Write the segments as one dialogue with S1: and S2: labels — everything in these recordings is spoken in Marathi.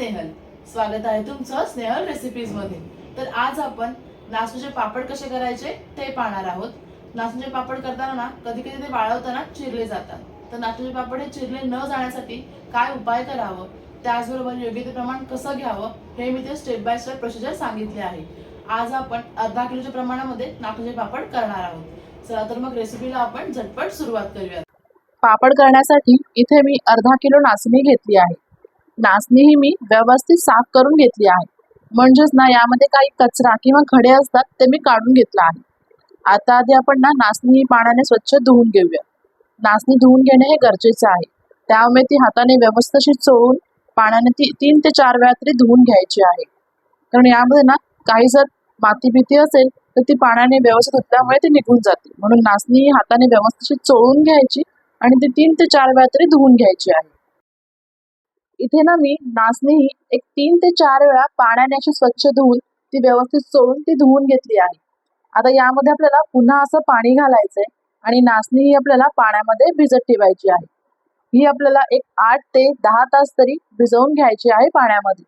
S1: स्नेहल. स्वागत आहे तुमचं स्नेहल रेसिपीजमध्ये तर आज आपण नाचणीचे पापड कसे करायचे ते पाहणार आहोत. नाचणीचे पापड करताना ना कधी कधी ते वाळवताना चिरले जातात. तर नाचणीचे पापड हे चिरले न जाण्यासाठी काय उपाय करावं? त्याचबरोबर योग्य ते प्रमाण कसं घ्यावं? हे मी ते स्टेप बाय स्टेप प्रोसिजर सांगितले आहे. आज आपण अर्धा किलोच्या प्रमाणामध्ये नाचणीचे पापड करणार आहोत. चला तर मग रेसिपीला आपण झटपट सुरुवात करूया
S2: पापड करण्यासाठी इथे मी अर्धा किलो नाचणी घेतली आहे. नाचणी ही मी व्यवस्थित साफ करून घेतली आहे. म्हणजेच ना यामध्ये काही कचरा किंवा खडे असतात ते मी काढून घेतला आहे. आता आधी आपण ना नाचणी ही पाण्याने स्वच्छ धुवून घेऊया. नाचणी धुवून घेणे हे गरजेचे आहे. त्यामुळे ती हाताने व्यवस्थित चोळून पाण्याने ती तीन ते चार वेळा तरी धुवून घ्यायची आहे. कारण यामध्ये ना काही जर माती भीती असेल तर ती पाण्याने व्यवस्थित धुतल्यामुळे ती निघून जाते. म्हणून नाचणी ही हाताने व्यवस्थित चोळून घ्यायची आणि ती तीन ते चार वेळा तरी धुवून घ्यायची आहे. इथे ना मी नाचणी ही एक तीन ते चार वेळा पाण्याने अशी स्वच्छ धुवून ती व्यवस्थित सोडून ती धुवून घेतली आहे. आता यामध्ये आपल्याला पुन्हा असं पाणी घालायचंय आणि नाचणी ही आपल्याला पाण्यामध्ये भिजत ठेवायची आहे. ही आपल्याला एक आठ ते दहा तास तरी भिजवून घ्यायची आहे पाण्यामध्ये.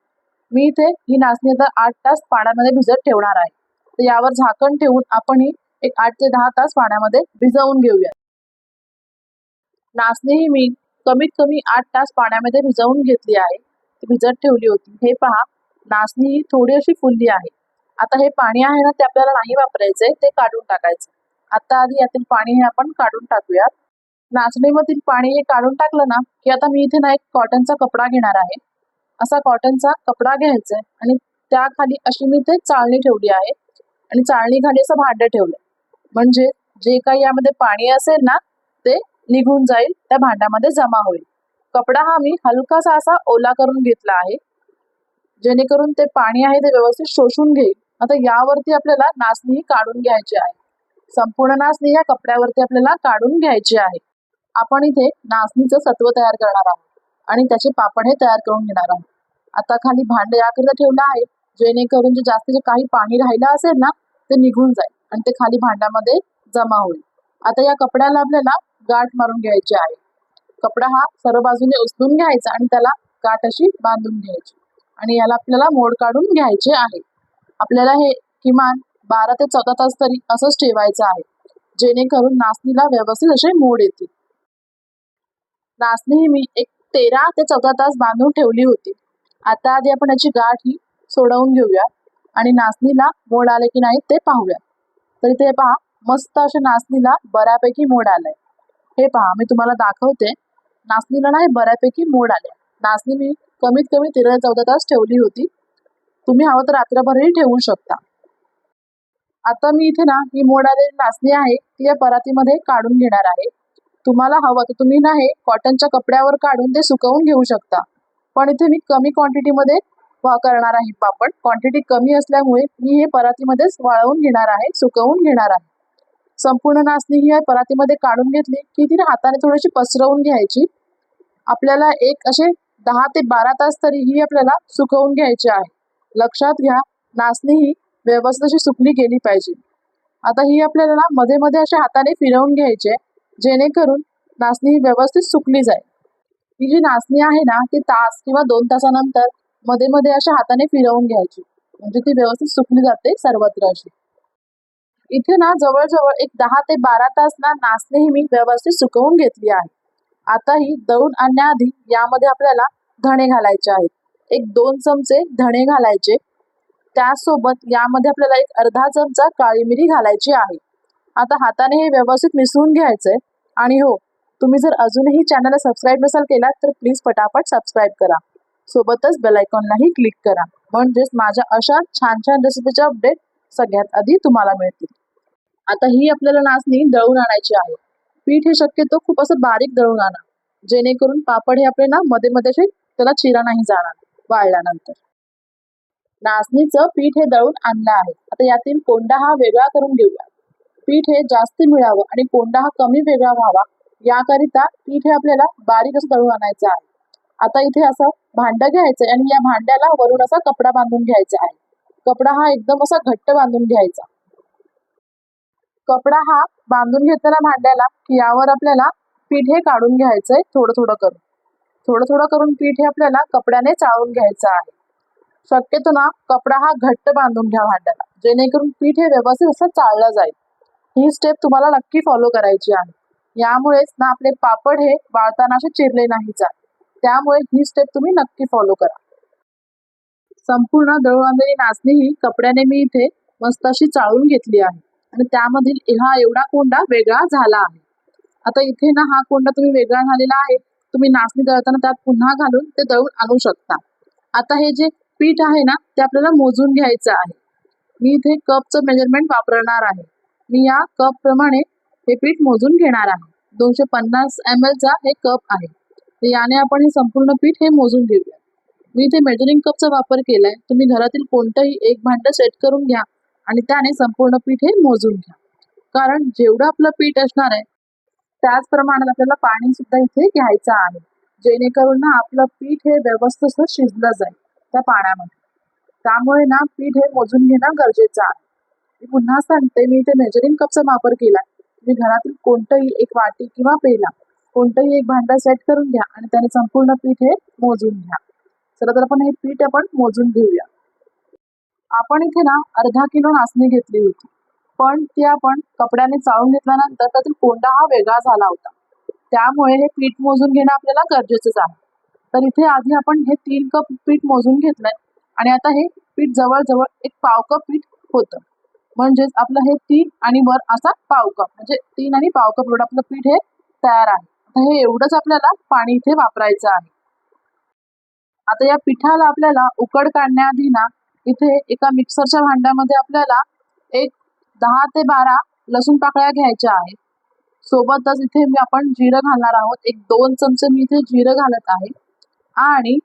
S2: मी इथे ही नाचणी आता आठ तास पाण्यामध्ये भिजत ठेवणार आहे. तर यावर झाकण ठेवून आपण ही एक आठ ते दहा तास पाण्यामध्ये भिजवून घेऊया. नाचणी ही मी कमीत कमी आठ तास पाण्यामध्ये भिजवून घेतली आहे. ती भिजत ठेवली होती. हे पहा नाचणी ही थोडी अशी फुलली आहे. आता हे पाणी आहे ना ते आपल्याला नाही वापरायचंय ते काढून टाकायचं. आता आधी यातील पाणी हे आपण काढून टाकूयात. नाचणीमधील पाणी हे काढून टाकलं ना की आता मी इथे ना एक कॉटनचा कपडा घेणार आहे. असा कॉटनचा कपडा घ्यायचा आहे आणि त्याखाली अशी मी इथे चाळणी ठेवली आहे आणि चाळणी खाली असं भांडं ठेवलं. म्हणजे जे काही यामध्ये पाणी असेल ना ते निघून जाईल त्या भांड्यामध्ये जमा होईल. कपडा हा मी हलकासा असा ओला करून घेतला आहे. जेणेकरून ते पाणी आहे ते व्यवस्थित शोषून घेईल. आता यावरती आपल्याला नाचणी ही काढून घ्यायची आहे. संपूर्ण नाचणी या कपड्यावरती आपल्याला काढून घ्यायची आहे. आपण इथे नाचणीचं सत्व तयार करणार आहोत आणि त्याचे पापड हे तयार करून घेणार आहोत. आता खाली भांड याकरता ठेवलं आहे. जेणेकरून जे जास्तीचे काही पाणी राहिलं असेल ना ते निघून जाईल आणि ते खाली भांड्यामध्ये जमा होईल. आता या कपड्याला आपल्याला गाठ मारून घ्यायची आहे. कपडा हा सर्व बाजूने उचलून घ्यायचा आणि त्याला गाठ अशी बांधून घ्यायची. आणि याला आपल्याला मोड काढून घ्यायचे आहे. आपल्याला हे किमान बारा ते चौदा तास तरी असंच ठेवायचं आहे. जेणेकरून नाचणीला व्यवस्थित असे मोड येतील. नाचणी ही मी एक तेरा ते चौदा तास बांधून ठेवली होती. आता आधी आपण याची गाठ ही सोडवून घेऊया आणि नाचणीला मोड आले की नाही ते पाहूया. तर इथे पहा मस्त अशा नाचणीला बऱ्यापैकी मोड आलाय. हे पहा मी तुम्हाला दाखवते. नाचणीला ना हे बऱ्यापैकी मोड आले नाचणी मी कमीत कमी तेरा चौदा तास ठेवली होती. तुम्ही हवं तर रात्रभरही ठेवू शकता. आता मी इथे ना ही मोड आलेली नाचणी आहे ती या परातीमध्ये काढून घेणार आहे. तुम्हाला हवं तर तुम्ही ना हे कॉटनच्या कपड्यावर काढून ते सुकवून घेऊ शकता. पण इथे मी कमी क्वांटिटीमध्ये वा- करणार आहे पापड क्वांटिटी कमी असल्यामुळे मी हे परातीमध्येच वाळवून घेणार आहे सुकवून घेणार आहे. संपूर्ण नाचणी ही परातीमध्ये काढून घेतली की ती हाताने थोडीशी पसरवून घ्यायची. आपल्याला एक असे दहा ते बारा तास तरी ही आपल्याला सुकवून घ्यायची आहे. लक्षात घ्या नाचणी ही व्यवस्थित अशी सुकली गेली पाहिजे. आता ही आपल्याला ना मध्ये मध्ये अशा हाताने फिरवून घ्यायचे जेणेकरून नाचणी ही व्यवस्थित सुकली जाईल. ही जी नाचणी आहे ना ती तास किंवा दोन तासानंतरमध्ये मध्ये अशा हाताने फिरवून घ्यायची. म्हणजे ती व्यवस्थित सुकली जाते सर्वत्र अशी. इथे ना जवळजवळ एक दहा ते बारा तास ना नाचणी ही मी व्यवस्थित सुकवून घेतली आहे. आता ही दळून आणण्याआधी यामध्ये आपल्याला धणे घालायचे आहेत. एक दोन चमचे धणे घालायचे. त्यासोबत यामध्ये आपल्याला एक अर्धा चमचा काळी मिरी घालायची आहे. आता हाताने हे व्यवस्थित मिसळून घ्यायचंय. आणि हो तुम्ही जर अजूनही चॅनलला सबस्क्राईब नसाल केला तर प्लीज पटापट सबस्क्राईब करा. सोबतच बेलायकॉनलाही क्लिक करा. म्हणजेच माझ्या अशा छान छान रेसिपीचे अपडेट सगळ्यात आधी तुम्हाला मिळतील. आता ही आपल्याला नाचणी दळून आणायची आहे. पीठ हे शक्यतो खूप असं बारीक दळून आणा. जेणेकरून पापड हे आपले ना मध्ये मध्ये असे त्याला चिरा नाही जाणार वाळल्यानंतर. नाचणीचं पीठ हे दळून आणलं आहे. आता यातील कोंडा हा वेगळा करून घेऊया. पीठ हे जास्त मिळावं आणि कोंडा हा कमी वेगळा व्हावा याकरिता पीठ हे आपल्याला बारीक असं दळून आणायचं आहे. आता इथे असं भांडं घ्यायचं आणि या भांड्याला वरून असा कपडा बांधून घ्यायचा आहे. कपडा हा एकदम असा घट्ट बांधून घ्यायचा. कपडा हा बांधून घेताना भांड्याला यावर आपल्याला पीठ हे काढून घ्यायचंय थोडं थोडं करून. थोडं थोडं करून पीठ हे आपल्याला कपड्याने चाळून घ्यायचं आहे. शक्यतो ना कपडा हा घट्ट बांधून घ्या भांड्याला जेणेकरून पीठ हे व्यवस्थित असं चाळलं जाईल. ही स्टेप तुम्हाला नक्की फॉलो करायची आहे. यामुळेच ना आपले पापड हे वाळताना असे चिरले नाही जात त्यामुळे ही स्टेप तुम्ही नक्की फॉलो करा. संपूर्ण दळून नाचणी ही कपड्याने मी इथे मस्त अशी चाळून घेतली आहे. आणि त्यामधील हा एवढा कोंडा वेगळा झाला आहे. आता इथे ना हा कोंडा तुम्ही वेगळा झालेला आहे. तुम्ही नाचणी दळताना त्यात पुन्हा घालून ते दळून आणू शकता. आता हे जे पीठ आहे ना ते आपल्याला मोजून घ्यायचं आहे. मी इथे कपचं मेजरमेंट वापरणार आहे. मी या कप प्रमाणे हे पीठ मोजून घेणार आहे. दोनशे पन्नास एम चा हे कप आहे. तर याने आपण हे संपूर्ण पीठ हे मोजून घेऊया. मी इथे मेजरिंग कपचा वापर केलाय. तुम्ही घरातील कोणतंही एक भांडं सेट करून घ्या. आणि त्याने संपूर्ण पीठ हे मोजून घ्या. कारण जेवढं आपलं पीठ असणार आहे त्याच प्रमाणात आपल्याला पाणी सुद्धा इथे घ्यायचं आहे. जेणेकरून ना आपलं पीठ हे व्यवस्थित शिजलं जाईल त्या पाण्यामध्ये. त्यामुळे ना पीठ हे मोजून घेणं गरजेचं आहे. मी पुन्हा सांगते मी इथे मेजरिंग कपचा वापर केला तुम्ही घरातील कोणतंही एक वाटी किंवा पेला कोणतंही एक भांडा सेट करून घ्या आणि त्याने संपूर्ण पीठ हे मोजून घ्या. चला तर आपण हे पीठ आपण मोजून घेऊया. आपण इथे ना अर्धा किलो नाचणी घेतली होती. पण ती आपण कपड्याने चाळून घेतल्यानंतर त्यातील कोंडा हा वेगळा झाला होता. त्यामुळे हे पीठ मोजून घेणं आपल्याला गरजेचंच आहे. तर इथे आधी आपण हे तीन कप पीठ मोजून घेतलंय आणि आता हे पीठ जवळजवळ एक पाव कप पीठ होतं. म्हणजेच आपलं हे तीन आणि वर असा पाव कप म्हणजे तीन आणि पाव कप एवढं आपलं पीठ हे तयार आहे. आता हे एवढंच आपल्याला पाणी इथे वापरायचं आहे. आता या पिठाला आपल्याला उकड काढण्याआधी ना इथे एका मिक्सरच्या भांड्यामध्ये आपल्याला एक दहा ते बारा लसूण पाकळ्या घ्यायच्या आहेत. सोबतच इथे मी आपण जिरं घालणार आहोत. एक दोन चमचे मी इथे जिरं घालत आहे. आणि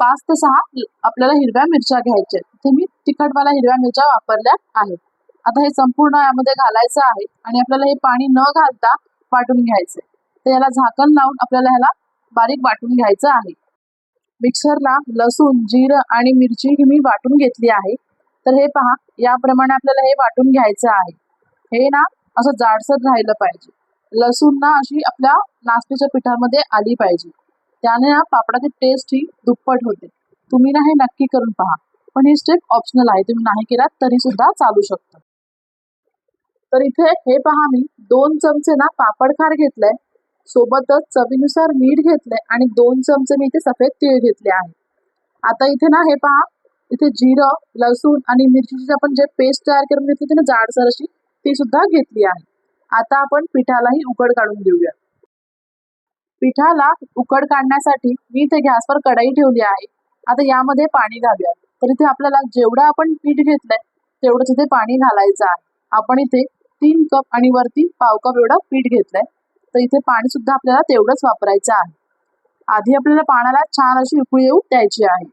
S2: पाच ते सहा आपल्याला हिरव्या मिरच्या घ्यायच्या इथे मी तिखटवाल्या हिरव्या मिरच्या वापरल्या आहेत. आता हे संपूर्ण यामध्ये घालायचं आहे आणि आपल्याला हे पाणी न घालता वाटून घ्यायचं तर याला झाकण लावून आपल्याला ह्याला बारीक वाटून घ्यायचं आहे. मिक्सरला लसूण जिरं आणि मिरची ही मी वाटून घेतली आहे. तर हे पहा याप्रमाणे आपल्याला हे वाटून घ्यायचं आहे. हे ना असं जाडसर राहिलं पाहिजे. लसूण ना अशी आपल्या नाश्त्याच्या पिठामध्ये आली पाहिजे. त्याने ना पापडाची टेस्ट ही दुप्पट होते. तुम्ही ना हे नक्की करून पहा. पण ही स्टेप ऑप्शनल आहे. तुम्ही नाही केलात तरी सुद्धा चालू शकतं. तर इथे हे पहा मी दोन चमचे ना पापड खार घेतलंय. सोबतच चवीनुसार मीठ घेतलंय आणि दोन चमचे मी इथे सफेद तीळ घेतले आहे. आता इथे ना हे पहा. इथे जिरं लसूण आणि मिरचीची आपण जे पेस्ट तयार करून घेतली होती ना जाडसर अशी ती सुद्धा घेतली आहे. आता आपण पिठालाही उकड काढून देऊया पिठाला उकड काढण्यासाठी मी इथे गॅसवर कढाई ठेवली आहे. आता यामध्ये पाणी घालूया. तर इथे आपल्याला जेवढं आपण पीठ घेतलंय तेवढंच इथे पाणी घालायचं आहे. आपण इथे तीन कप आणि वरती पाव कप एवढं पीठ घेतलंय. तर इथे पाणी सुद्धा आपल्याला तेवढंच वापरायचं आहे. आधी आपल्याला पाण्याला छान अशी उकळी येऊ द्यायची आहे.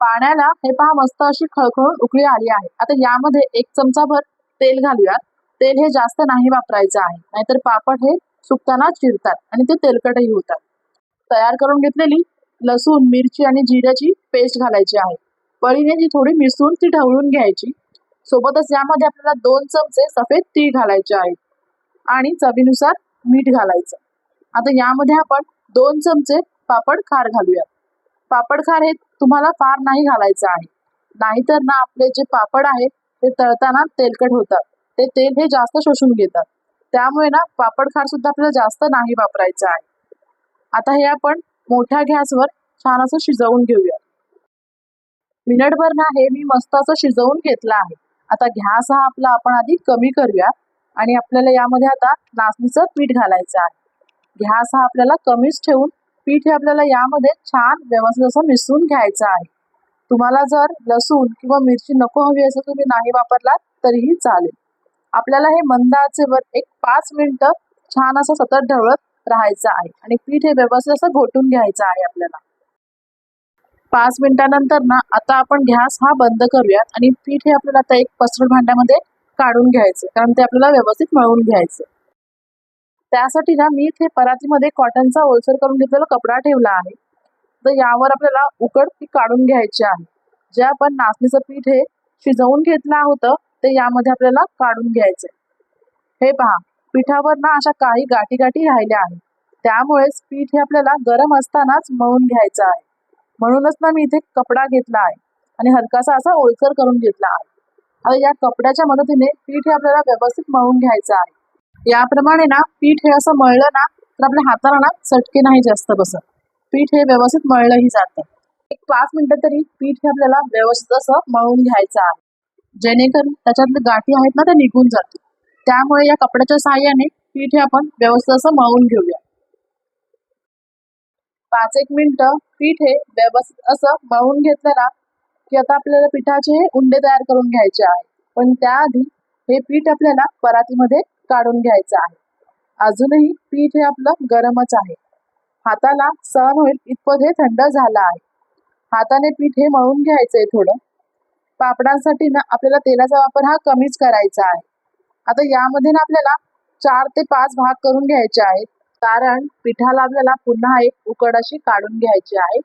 S2: पाण्याला हे पहा मस्त अशी खळखळून उकळी आली आहे. आता यामध्ये एक चमचा भर तेल घालूयात. तेल हे जास्त नाही वापरायचं आहे. नाहीतर पापड हे सुकताना चिरतात आणि ते तेलकटही होतात. तयार करून घेतलेली लसूण मिरची आणि जिऱ्याची पेस्ट घालायची आहे. पळीने जी थोडी मिसळून ती ढवळून घ्यायची. सोबतच यामध्ये आपल्याला दोन चमचे सफेद तीळ घालायचे आहेत आणि चवीनुसार मीठ घालायचं. आता यामध्ये आपण दोन चमचे पापड खार घालूया पापड खार हे तुम्हाला फार नाही घालायचं आहे. नाहीतर ना आपले जे पापड आहेत ते तळताना तेलकट होतात. ते तेल हे जास्त शोषून घेतात. त्यामुळे ना पापड खार सुद्धा आपल्याला जास्त नाही वापरायचं आहे. आता हे आपण मोठ्या गॅसवर छान असं शिजवून घेऊया मिनिटभर ना हे मी मस्त असं शिजवून घेतलं आहे. आता गॅस हा आपला आपण आधी कमी करूया. आणि आपल्याला यामध्ये आता नाचणीचं पीठ घालायचं आहे. गॅस हा आपल्याला कमीच ठेवून पीठ हे आपल्याला यामध्ये छान व्यवस्थित असं मिसळून घ्यायचं आहे. तुम्हाला जर लसूण किंवा मिरची नको हवी असं तुम्ही नाही वापरलात तरीही चालेल. आपल्याला हे मंदाचेवर एक पाच मिनिटं छान असं सतत ढवळत राहायचं आहे आणि पीठ हे व्यवस्थित असं घोटून घ्यायचं आहे आपल्याला. पाच मिनिटानंतर ना आता आपण गॅस हा बंद करूयात आणि पीठ हे आपल्याला आता एक पसरट भांड्यामध्ये काढून घ्यायचे कारण ते आपल्याला व्यवस्थित मळून घ्यायचे. त्यासाठी ना मी इथे परातीमध्ये कॉटनचा ओलसर करून घेतलेला कपडा ठेवला आहे. तर यावर आपल्याला उकड पीठ काढून घ्यायची आहे. जे आपण नाचणीचं पीठ हे शिजवून घेतलं होतं ते यामध्ये आपल्याला काढून घ्यायचे. हे पहा पिठावर ना अशा काही गाठी गाठी राहिल्या आहेत. त्यामुळेच पीठ हे आपल्याला गरम असतानाच मळून घ्यायचं आहे. म्हणूनच ना मी इथे कपडा घेतला आहे. आणि हलकासा असा ओलसर करून घेतला आहे. आता या कपड्याच्या मदतीने पीठ हे आपल्याला व्यवस्थित मळून घ्यायचं आहे. याप्रमाणे ना पीठ हे असं मळलं ना तर आपल्या हाताला ना चटके नाही जास्त बसत. पीठ हे व्यवस्थित मळलंही जातं. एक पाच मिनिटं तरी पीठ हे आपल्याला व्यवस्थित असं मळून घ्यायचं आहे. जेणेकरून त्याच्यातले गाठी आहेत ना त्या निघून जातील. त्यामुळे या कपड्याच्या साहाय्याने पीठ हे आपण व्यवस्थित असं मळून घेऊया. पाच एक मिनटं पीठ हे व्यवस्थित असं मळून घेतलं ना की आता आपल्याला पिठाचे हे उंडे तयार करून घ्यायचे आहे. पण त्याआधी हे पीठ आपल्याला परातीमध्ये काढून घ्यायचं आहे. अजूनही पीठ हे आपलं गरमच आहे. हाताला सहन होईल इतपत हे थंड झालं आहे. हाताने पीठ हे मळून घ्यायचंय थोडं. पापडांसाठी ना आपल्याला तेलाचा वापर हा कमीच करायचा आहे. आता यामध्ये ना आपल्याला चार ते पाच भाग करून घ्यायचे आहेत. कारण पिठाला आपल्याला पुन्हा एक उकड अशी काढून घ्यायची आहे.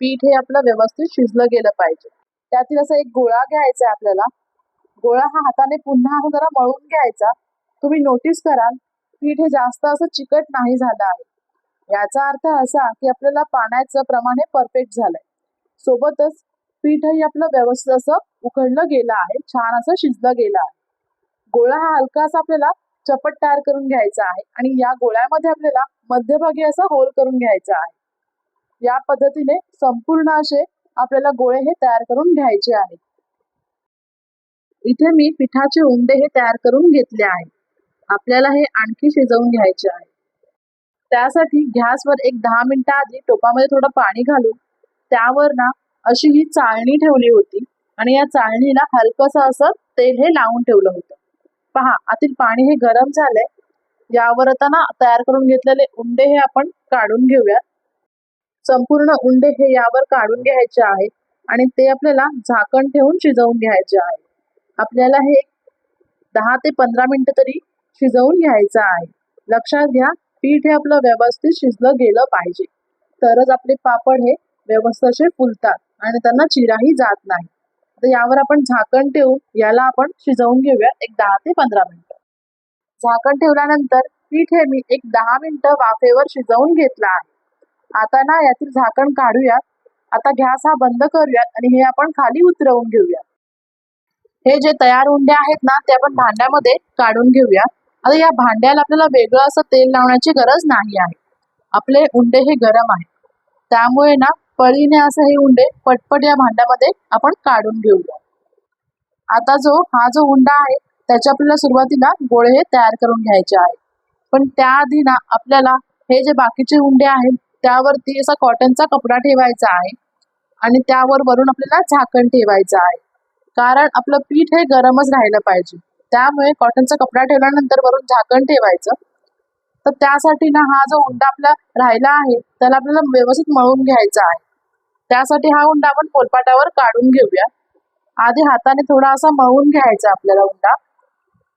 S2: पीठ हे आपलं व्यवस्थित शिजलं गेलं पाहिजे. त्यातील असा एक गोळा घ्यायचा आहे आपल्याला. गोळा हा हाताने पुन्हा जरा मळून घ्यायचा. तुम्ही नोटीस कराल पीठ हे जास्त असं चिकट नाही झालं आहे. याचा अर्थ असा की आपल्याला पाण्याचं प्रमाण हे परफेक्ट झालंय. सोबतच पीठही आपलं व्यवस्थित असं उकडलं गेलं आहे छान असं शिजलं गेलं आहे. गोळा हा हलकासा आपल्याला चपट तयार करून घ्यायचा आहे आणि या गोळ्यामध्ये आपल्याला मध्यभागी असा होल करून घ्यायचा आहे. या पद्धतीने संपूर्ण असे आपल्याला गोळे हे तयार करून घ्यायचे आहेत. इथे मी पिठाचे उंडे हे तयार करून घेतले आहेत. आपल्याला हे आणखी शिजवून घ्यायचे आहे. त्यासाठी गॅसवर एक दहा मिनिटं आधी टोपामध्ये थोडं पाणी घालून त्यावर ना अशी ही चाळणी ठेवली होती आणि या चाळणीला हलकंसं असं तेल हे लावून ठेवलं होतं. पहा आतील पाणी हे गरम झालंय. यावर आता ना तयार करून घेतलेले उंडे हे आपण काढून घेऊयात. संपूर्ण उंडे हे यावर काढून घ्यायचे आहेत आणि ते आपल्याला झाकण ठेवून शिजवून घ्यायचे आहे आपल्याला हे दहा ते पंधरा मिनिटं तरी शिजवून घ्यायचं आहे. लक्षात घ्या पीठ हे आपलं व्यवस्थित शिजलं गेलं पाहिजे. तरच आपले पापड हे व्यवस्थित असे फुलतात आणि त्यांना चिराही जात नाही. तर यावर आपण झाकण ठेवून याला आपण शिजवून घेऊया एक दहा ते पंधरा मिनिटं. झाकण ठेवल्यानंतर पीठ हे मी एक दहा मिनिटं वाफेवर शिजवून घेतलं आहे. आता ना यातील झाकण काढूया आता गॅस हा बंद करूयात आणि हे आपण खाली उतरवून घेऊया हे जे तयार उंडे आहेत ना ते आपण भांड्यामध्ये काढून घेऊया आता या भांड्याला आपल्याला वेगळं असं तेल लावण्याची गरज नाही आहे. आपले उंडे हे गरम आहेत. त्यामुळे ना पळीने असं हे उंडे पटपट या भांड्यामध्ये आपण काढून घेऊया आता जो हा जो उंडा आहे त्याच्या आपल्याला सुरुवातीला गोळे हे तयार करून घ्यायचे आहे पण त्याआधी ना आपल्याला हे जे बाकीचे उंडे आहेत त्यावरती असा कॉटनचा कपडा ठेवायचा आहे. आणि त्यावर वरून आपल्याला झाकण ठेवायचं आहे. कारण आपलं पीठ हे गरमच राहिलं पाहिजे. त्यामुळे कॉटनचा कपडा ठेवल्यानंतर वरून झाकण ठेवायचं. तर त्यासाठी ना हा जो उंडा आपला राहिला आहे त्याला आपल्याला व्यवस्थित मळून घ्यायचा आहे. त्यासाठी हा उंडा आपण पोलपाटावर काढून घेऊया. आधी हाताने थोडा असा मळून घ्यायचा आपल्याला उंडा.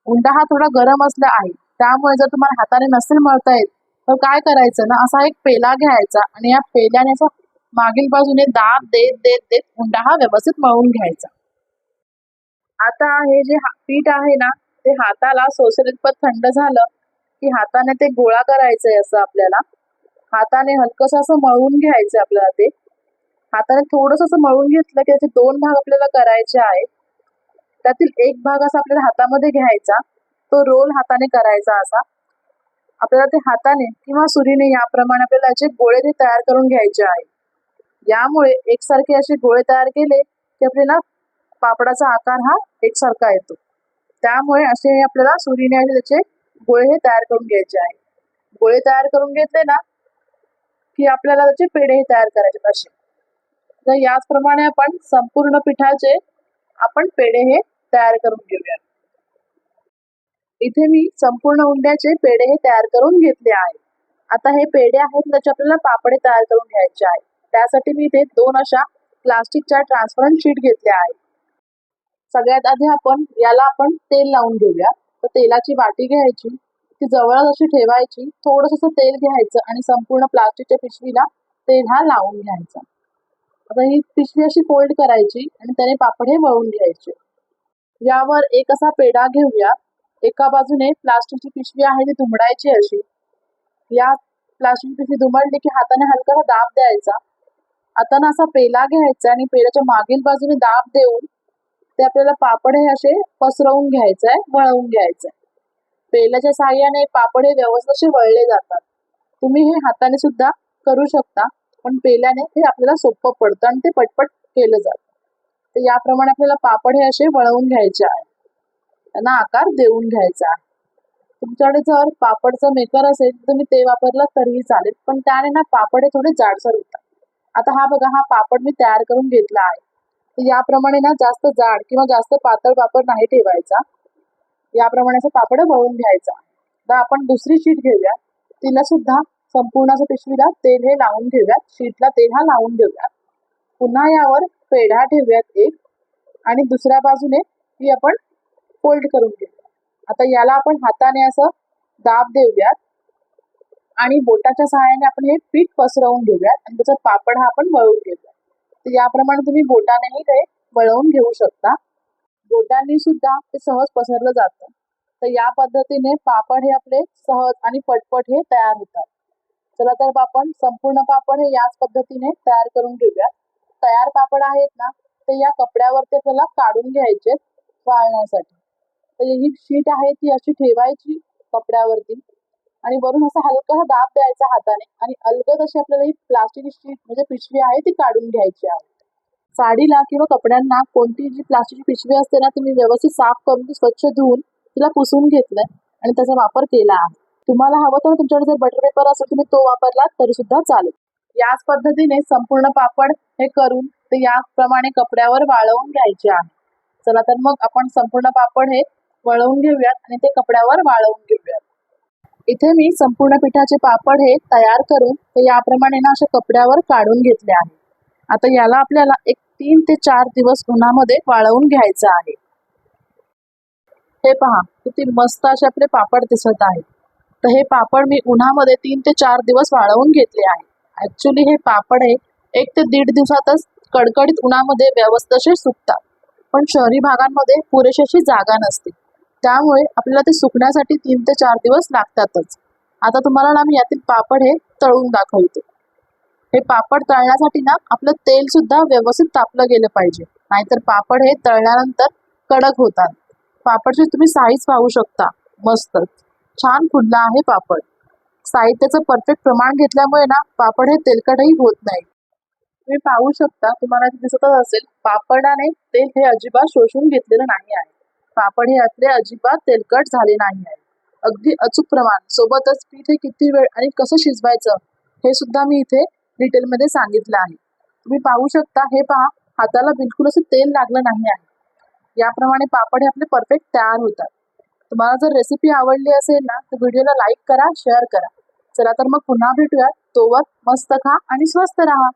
S2: उंडा हा थोडा गरम असला आहे. त्यामुळे जर तुम्हाला हाताने नसेल मळता येत तर काय करायचं ना असा एक पेला घ्यायचा आणि या पेल्याने असा मागील बाजूने दाब देत देत देत हुंडा हा व्यवस्थित मळून घ्यायचा. आता हे जे हा- पीठ आहे ना ते हाताला सोसरेल थंड झालं की हाताने ते गोळा करायचंय असं आपल्याला. हाताने हलकस असं मळून घ्यायचं आपल्याला ते. हाताने थोडस असं मळून घेतलं की त्याचे दोन भाग आपल्याला करायचे आहेत. त्यातील एक भाग असा आपल्याला हातामध्ये घ्यायचा. तो रोल हाताने करायचा असा. आपल्याला ते हाताने किंवा सुरीने याप्रमाणे आपल्याला याचे गोळे ते तयार करून घ्यायचे आहे. यामुळे एकसारखे असे गोळे तयार केले की आपल्याला पापडाचा आकार हा एकसारखा येतो. त्यामुळे असे आपल्याला सुरीने असे त्याचे गोळे हे तयार करून घ्यायचे आहे. गोळे तयार करून घेतले ना की आपल्याला त्याचे पेढे हे तयार करायचे असे. तर याचप्रमाणे आपण संपूर्ण पिठाचे आपण पेढे हे तयार करून घेऊया इथे मी संपूर्ण उंड्याचे पेढे हे तयार करून घेतले आहे. आता हे पेढे आहेत त्याचे आपल्याला पापडे तयार करून घ्यायचे आहे. त्यासाठी मी इथे दोन अशा प्लास्टिकच्या ट्रान्सपरंट शीट घेतल्या आहेत. सगळ्यात आधी आपण याला आपण तेल लावून घेऊया. तर तेलाची वाटी घ्यायची ती जवळच अशी ठेवायची थोडस तेल घ्यायचं आणि संपूर्ण प्लास्टिकच्या पिशवीला तेल हा लावून घ्यायचा. आता ही पिशवी अशी फोल्ड करायची आणि त्याने पापड हे वळून घ्यायचे. यावर एक असा पेढा घेऊया. एका बाजूने प्लास्टिकची पिशवी आहे ती दुमडायची अशी. या प्लास्टिक पिशवी दुमडली की हाताने हलकासा दाब द्यायचा. आता असा पेला घ्यायचा आणि पेल्याच्या मागील बाजूने दाब देऊन ते आपल्याला पापड हे असे पसरवून घ्यायचं आहे वळवून घ्यायचं आहे पेल्याच्या सहाय्याने पापड हे व्यवस्थित वळले जातात. तुम्ही हे हाताने सुद्धा करू शकता पण पेल्याने हे आपल्याला सोपं पडतं आणि ते पटपट केलं जातं. तर याप्रमाणे आपल्याला पापड हे असे वळवून घ्यायचे आहे. त्यांना आकार देऊन घ्यायचा. तुमच्याकडे जर पापडचं मेकर असेल तर तुम्ही ते वापरला तरीही चालेल. पण त्याने ना पापड हे थोडे जाडसर होतात. आता हा बघा हा पापड मी तयार करून घेतला आहे. तर याप्रमाणे ना जास्त जाड किंवा जास्त पातळ पापड नाही ठेवायचा. याप्रमाणे असं पापड वळून घ्यायचा. तर आपण दुसरी शीट घेऊया. तिला सुद्धा संपूर्ण असं पिशवीला तेल हे लावून घेऊयात. शीटला तेल हा लावून घेऊयात. पुन्हा यावर पेढा ठेवूयात एक. आणि दुसऱ्या बाजूने ती आपण फोल्ड करून घेऊया आता याला आपण हाताने असं दाब देऊयात. आणि बोटाच्या सहाय्याने आपण हे पीठ पसरवून घेऊयात आणि त्याचा पापड हा आपण वळवून घेऊया तर याप्रमाणे तुम्ही बोटानेही ते वळवून घेऊ शकता. बोटांनी सुद्धा ते सहज पसरलं जातं. तर या पद्धतीने पापड हे आपले सहज आणि पटपट हे तयार होतात. चला तर आपण संपूर्ण पापड हे याच पद्धतीने तयार करून घेऊयात. तयार पापड आहेत ना ते या कपड्यावरती आपल्याला काढून घ्यायचे वाळण्यासाठी तर ही शीट आहे ती अशी ठेवायची कपड्यावरती. आणि वरून असा हलका दाब द्यायचा हाताने आणि अलगद अशी आपल्याला ही प्लास्टिक शीट म्हणजे पिशवी आहे ती काढून घ्यायची आहे. साडीला किंवा कपड्यांना कोणती जी प्लास्टिकची पिशवी असते ना तुम्ही व्यवस्थित साफ करून ती स्वच्छ धुवून तिला पुसून घेतलंय आणि त्याचा वापर केला आहे. तुम्हाला हवं तर तुमच्याकडे जर बटर पेपर असेल तुम्ही तो वापरला तरी सुद्धा चालेल. याच पद्धतीने संपूर्ण पापड हे करून ते याप्रमाणे कपड्यावर वाळवून घ्यायचे आहे. चला तर मग आपण संपूर्ण पापड हे वळवून घेऊयात आणि ते कपड्यावर वाळवून घेऊयात. इथे मी संपूर्ण पिठाचे पापड हे तयार करून ते याप्रमाणे ना अशा कपड्यावर काढून घेतले आहे. आता याला आपल्याला एक तीन ते चार दिवस उन्हामध्ये वाळवून घ्यायचं आहे. हे पहा किती मस्त असे आपले पापड दिसत आहेत. तर हे पापड मी उन्हामध्ये तीन ते चार दिवस वाळवून घेतले आहे. ऍक्च्युली हे पापड हे एक ते दीड दिवसातच कडकडीत उन्हामध्ये व्यवस्थित सुकतात. पण शहरी भागांमध्ये पुरेशी अशी जागा नसते. त्यामुळे आपल्याला ते सुकण्यासाठी तीन ते चार दिवस लागतातच. आता तुम्हाला ना मी यातील पापड हे तळून दाखवते. हे पापड तळण्यासाठी ना आपलं तेल सुद्धा व्यवस्थित तापलं गेलं पाहिजे. नाहीतर पापड हे तळल्यानंतर कडक होतात. पापडची तुम्ही साईज पाहू शकता. मस्तच छान फुलला आहे पापड. साहित्याचं परफेक्ट प्रमाण घेतल्यामुळे ना पापड हे तेलकटही होत नाही. तुम्ही पाहू शकता तुम्हाला दिसतच असेल पापडाने तेल हे अजिबात शोषून घेतलेलं नाही आहे. पापड हे आपले अजिबात तेलकट झाले नाही आहे. अगदी अचूक प्रमाण सोबतच पीठ हे किती वेळ आणि कसं शिजवायचं हे सुद्धा मी इथे डिटेलमध्ये सांगितलं आहे. तुम्ही पाहू शकता हे पहा हाताला बिलकुल असं तेल लागलं नाही आहे. याप्रमाणे पापड हे आपले परफेक्ट तयार होतात. तुम्हाला जर रेसिपी आवडली असेल ना तर व्हिडिओला लाईक करा शेअर करा. चला तर मग पुन्हा भेटूया तोवर मस्त खा आणि स्वस्त राहा.